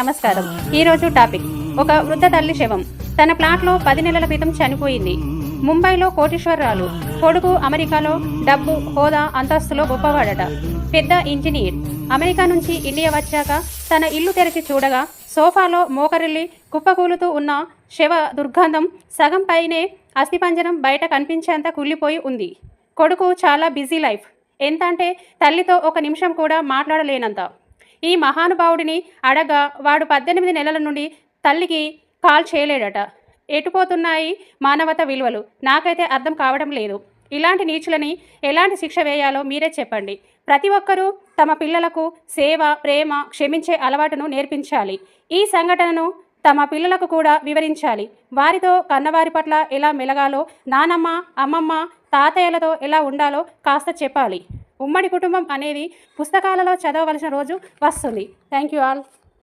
నమస్కారం. ఈరోజు టాపిక్. ఒక వృద్ధ తల్లి శవం. తన ప్లాట్లో పది నెలల క్రితం చనిపోయింది. ముంబైలో కోటీశ్వరరాలు. కొడుకు అమెరికాలో డబ్బు హోదా అంతస్తులో గొప్పవాడట. పెద్ద ఇంజనీర్. అమెరికా నుంచి ఇండియా వచ్చాక తన ఇల్లు తెరిచి చూడగా సోఫాలో మోకరిల్లి కుప్పకూలుతూ ఉన్న శవ దుర్గంధం సగం పైనే అస్థిపంజరం బయట కనిపించేంత కుళ్ళిపోయి ఉంది. కొడుకు చాలా బిజీ లైఫ్. ఎంత అంటే తల్లితో ఒక నిమిషం కూడా మాట్లాడలేనంత. ఈ మహానుభావుడిని అడగా వాడు పద్దెనిమిది నెలల నుండి తల్లికి కాల్ చేయలేడట. ఎటుపోతున్నాయి మానవత విలువలు? నాకైతే అర్థం కావడం లేదు. ఇలాంటి నీచులని ఎలాంటి శిక్ష వేయాలో మీరే చెప్పండి. ప్రతి ఒక్కరూ తమ పిల్లలకు సేవ ప్రేమ క్షమించే అలవాటును నేర్పించాలి. ఈ సంఘటనను తమ పిల్లలకు కూడా వివరించాలి. వారితో కన్నవారి పట్ల ఎలా మెలగాలో నానమ్మ అమ్మమ్మ తాతయ్యలతో ఎలా ఉండాలో కాస్త చెప్పాలి. ఉమ్మడి కుటుంబం అనేది పుస్తకాలలో చదవవలసిన రోజు వస్తుంది. Thank you all